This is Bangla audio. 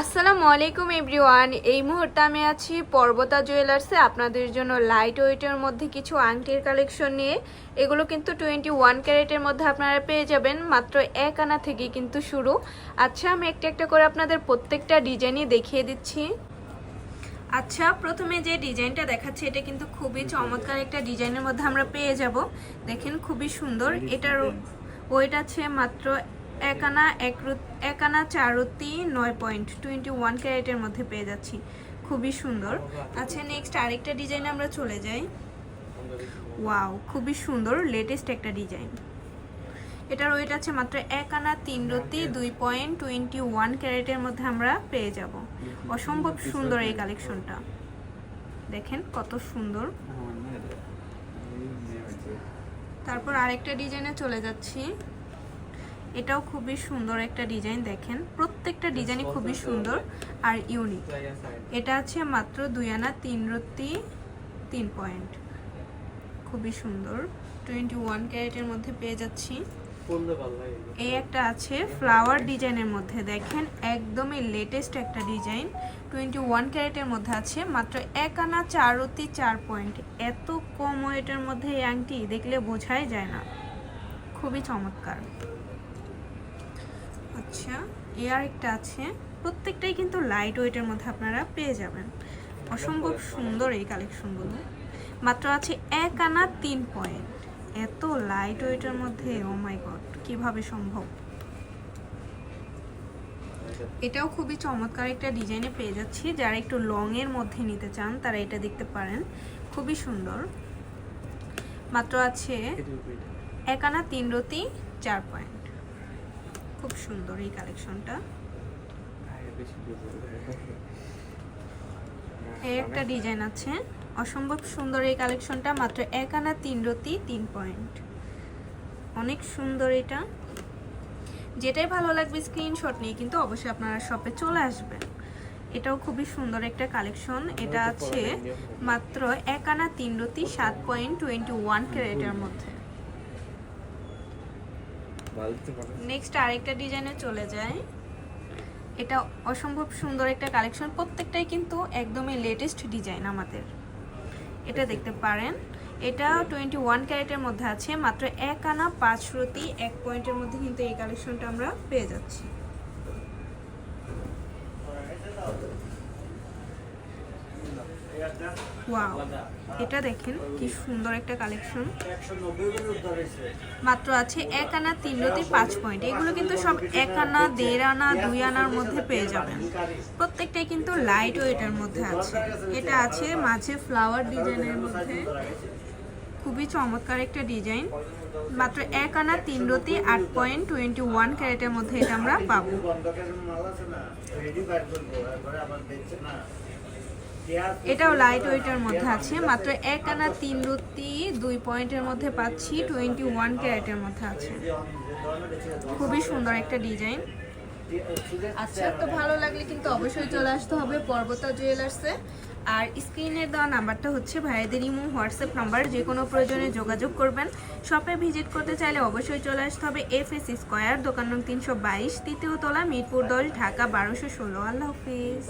আসসালামু আলাইকুম এভরিওয়ান। এই মুহূর্তে আমি আছি পর্বতা জুয়েলার্সে। আপনাদের জন্য লাইট ওয়েটের মধ্যে কিছু আংটির কালেকশন নিয়ে। এগুলো কিন্তু টোয়েন্টি ওয়ান ক্যারেটের মধ্যে আপনারা পেয়ে যাবেন। মাত্র এক আনা থেকে কিন্তু শুরু। আচ্ছা আমি একটা একটা করে আপনাদের প্রত্যেকটা ডিজাইনই দেখিয়ে দিচ্ছি। আচ্ছা প্রথমে যে ডিজাইনটা দেখাচ্ছে, এটা কিন্তু খুবই চমৎকার একটা ডিজাইনের মধ্যে আমরা পেয়ে যাব। দেখেন, খুবই সুন্দর। এটার ওয়েট আছে মাত্র এক আনা এক এক আনা চারতি নয় পয়েন্ট টোয়েন্টি ওয়ান ক্যারেটের মধ্যে পেয়ে যাচ্ছি। খুবই সুন্দর। আচ্ছা নেক্সট আরেকটা ডিজাইনে আমরা চলে যাই। ওয়াও খুবই সুন্দর লেটেস্ট একটা ডিজাইন এটার ওয়েট আছে মাত্র এক আনা তিন রতি দুই পয়েন্ট টোয়েন্টি ওয়ান ক্যারেটের মধ্যে আমরা পেয়ে যাব। অসম্ভব সুন্দর এই কালেকশনটা দেখেন কত সুন্দর। তারপর আরেকটা ডিজাইনে চলে যাচ্ছি। এটাও খুবই সুন্দর একটা ডিজাইন দেখেন। প্রত্যেকটা ডিজাইনই খুবই সুন্দর আর ইউনিক এটা আছে মাত্র দুই আনা তিন রত্তি তিন পয়েন্ট খুবই সুন্দর। টোয়েন্টি ওয়ান ক্যারেটের মধ্যে পেয়ে যাচ্ছি। এই একটা আছে ফ্লাওয়ার ডিজাইনের মধ্যে। দেখেন একদমই লেটেস্ট একটা ডিজাইন টোয়েন্টি ওয়ান ক্যারেটের মধ্যে আছে মাত্র এক আনা চার অতি চার পয়েন্ট এত কম ওয়েটের মধ্যে এই আংটি দেখলে বোঝাই যায় না। খুবই চমৎকার। আচ্ছা এ আর একটা আছে। প্রত্যেকটাই কিন্তু লাইট ওয়েটের মধ্যে আপনারা পেয়ে যাবেন। অসম্ভব সুন্দর এই কালেকশনগুলো মাত্র আছে এক আনা তিন পয়েন্ট এত লাইট ওয়েটের মধ্যে ও মাই গড কীভাবে সম্ভব? এটাও খুবই চমৎকার একটা ডিজাইনে পেয়ে যাচ্ছি। যারা একটু লং এর মধ্যে নিতে চান তারা এটা দেখতে পারেন। খুবই সুন্দর। মাত্র আছে এক আনা তিন রতি চার পয়েন্ট খুব সুন্দর এই কালেকশনটা। একটা ডিজাইন আছে। অসম্ভব সুন্দর এই কালেকশনটা মাত্র এক আনা তিন রতি তিন পয়েন্ট। অনেক সুন্দর এটা। যেটাই ভালো লাগবে স্ক্রিনশট নিয়ে কিন্তু অবশ্যই আপনারা শপে চলে আসবেন। এটাও খুবই সুন্দর একটা কালেকশন। এটা আছে মাত্র এক আনা তিন রতি সাত পয়েন্ট টোয়েন্টি ওয়ান ক্যারেটের মধ্যে। নেক্সট আরেকটা ডিজাইনে চলে যায় এটা অসম্ভব সুন্দর একটা কালেকশন প্রত্যেকটাই কিন্তু একদমই লেটেস্ট ডিজাইন আমাদের। এটা দেখতে পারেন। এটা টোয়েন্টি ওয়ান ক্যারেটের মধ্যে আছে, মাত্র এক আনা পাঁচ রতি, এক পয়েন্টের মধ্যে কিন্তু এই কালেকশনটা আমরা পেয়ে যাচ্ছি। ওয়াও এটা দেখেন, কি সুন্দর একটা কালেকশন মাত্র আছে এক আনা তিন রতি পাঁচ পয়েন্ট এগুলো কিন্তু সব এক আনা, দেড় আনা, দুই আনার মধ্যে পেয়ে যাবেন। প্রত্যেকটাই কিন্তু লাইট ওয়েটের মধ্যে আছে। এটা আছে মাঝে ফ্লাওয়ার ডিজাইনের মধ্যে। খুবই চমৎকার একটা ডিজাইন মাত্র এক আনা তিন রতি আট পয়েন্ট টোয়েন্টি ওয়ান ক্যারেটের মধ্যে এটা আমরা পাবো। এটাও লাইট ওয়েটের মধ্যে আছে, মাত্র এক আনা তিন রুটি, দুই পয়েন্টের মধ্যে পাচ্ছি টোয়েন্টি ওয়ান ক্যারেটের মধ্যে আছে। খুবই সুন্দর একটা ডিজাইন আচ্ছা তো ভালো লাগলে কিন্তু অবশ্যই চলে আসতে হবে পর্বতা জুয়েলার্সে আর স্ক্রিনে দেওয়া নাম্বারটা হচ্ছে ভাইয়াদের ইমো, হোয়াটসঅ্যাপ নাম্বার, যে কোনো প্রয়োজনে যোগাযোগ করবেন। শপে ভিজিট করতে চাইলে অবশ্যই চলে আসতে হবে এফ এস স্কোয়ার দোকান নং তিনশো বাইশ, তৃতীয় তলা মিরপুর দল, ঢাকা বারোশো ষোলো, আল্লাহ হাফিজ।